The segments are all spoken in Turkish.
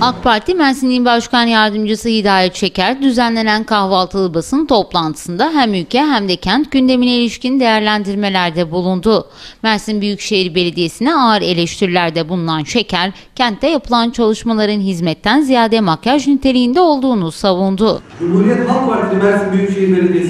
AK Parti Mersin Başkan Yardımcısı Hidayet Şeker düzenlenen kahvaltılı basın toplantısında hem ülke hem de kent gündemine ilişkin değerlendirmelerde bulundu. Mersin Büyükşehir Belediyesi'ne ağır eleştirilerde bulunan Şeker, kentte yapılan çalışmaların hizmetten ziyade makyaj niteliğinde olduğunu savundu. Cumhuriyet Halk Partisi Mersin Büyükşehir Belediyesi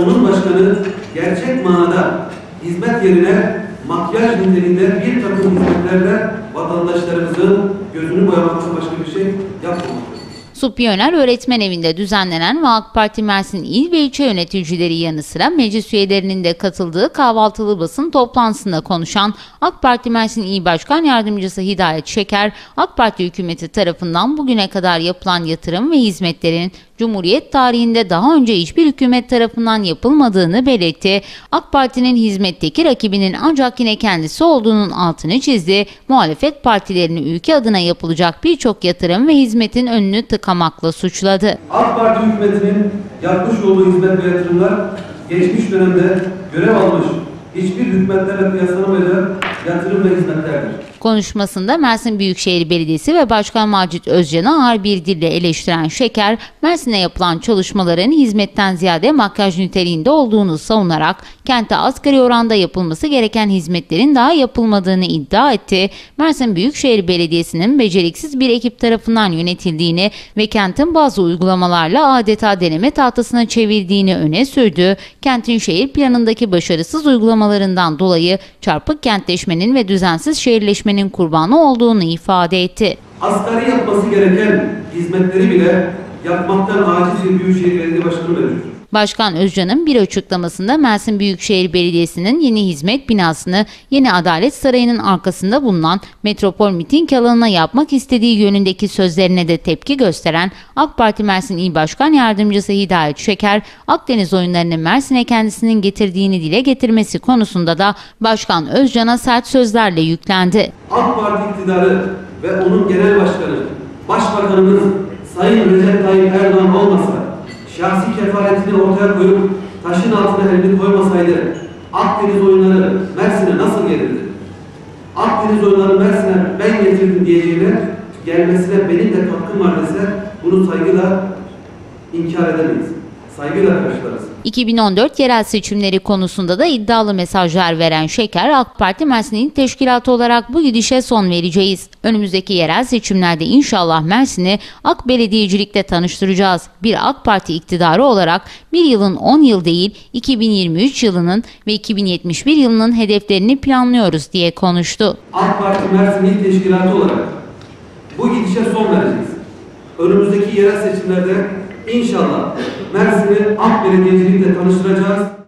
onun başkanı gerçek manada hizmet yerine makyaj niteliğinde bir takım hizmetlerle vatandaşlarımızın gözünü boyamaktan başka bir şey yapmamaktadır. Subpiyoner Öğretmen Evi'nde düzenlenen ve AK Parti Mersin İl ve ilçe yöneticileri yanı sıra meclis üyelerinin de katıldığı kahvaltılı basın toplantısında konuşan AK Parti Mersin İl Başkan Yardımcısı Hidayet Şeker, AK Parti hükümeti tarafından bugüne kadar yapılan yatırım ve hizmetlerin Cumhuriyet tarihinde daha önce hiçbir hükümet tarafından yapılmadığını belirtti. AK Parti'nin hizmetteki rakibinin ancak yine kendisi olduğunun altını çizdi. Muhalefet partilerini ülke adına yapılacak birçok yatırım ve hizmetin önünü tıkamakla suçladı. AK Parti hükümetinin yapmış olduğu hizmet ve yatırımlar geçmiş dönemde görev almış hiçbir hükümetlerle kıyaslanamayacak yatırım ve hizmetlerdir. Konuşmasında Mersin Büyükşehir Belediyesi ve Başkan Macit Özcan'ı ağır bir dille eleştiren Şeker, Mersin'e yapılan çalışmaların hizmetten ziyade makyaj niteliğinde olduğunu savunarak kente asgari oranda yapılması gereken hizmetlerin daha yapılmadığını iddia etti. Mersin Büyükşehir Belediyesi'nin beceriksiz bir ekip tarafından yönetildiğini ve kentin bazı uygulamalarla adeta deneme tahtasına çevirdiğini öne sürdü. Kentin şehir planındaki başarısız uygulamalarından dolayı çarpık kentleşmenin ve düzensiz şehirleşmenin kurbanı olduğunu ifade etti. Asgari yapması gereken hizmetleri bile yapmaktan aciz bir Büyükşehir Belediye Başkanı mevcuttur. Başkan Özcan'ın bir açıklamasında Mersin Büyükşehir Belediyesi'nin yeni hizmet binasını Yeni Adalet Sarayı'nın arkasında bulunan Metropol Miting alanına yapmak istediği yönündeki sözlerine de tepki gösteren AK Parti Mersin İl Başkan Yardımcısı Hidayet Şeker, Akdeniz oyunlarını Mersin'e kendisinin getirdiğini dile getirmesi konusunda da Başkan Özcan'a sert sözlerle yüklendi. AK Parti iktidarı ve onun genel başkanı, Başbakanımız Sayın Recep Tayyip Erdoğan olmasa, şahsi kefaletini ortaya koyup taşın altına elini koymasaydı Akdeniz oyunları Mersin'e nasıl gelirdi? Akdeniz oyunları Mersin'e ben getirdim diyeceğine gelmesine benim de katkım var dese bunu saygıyla inkar edemeyiz. Saygıyla karşılarız. 2014 yerel seçimleri konusunda da iddialı mesajlar veren Şeker, AK Parti Mersin'in teşkilatı olarak bu gidişe son vereceğiz. Önümüzdeki yerel seçimlerde inşallah Mersin'i AK belediyecilikte tanıştıracağız. Bir AK Parti iktidarı olarak bir yılın 10 yıl değil 2023 yılının ve 2071 yılının hedeflerini planlıyoruz diye konuştu. AK Parti Mersin İl Teşkilatı olarak bu gidişe son vereceğiz. Önümüzdeki yerel seçimlerde inşallah Mersin'i AK belediyecilikle tanıştıracağız.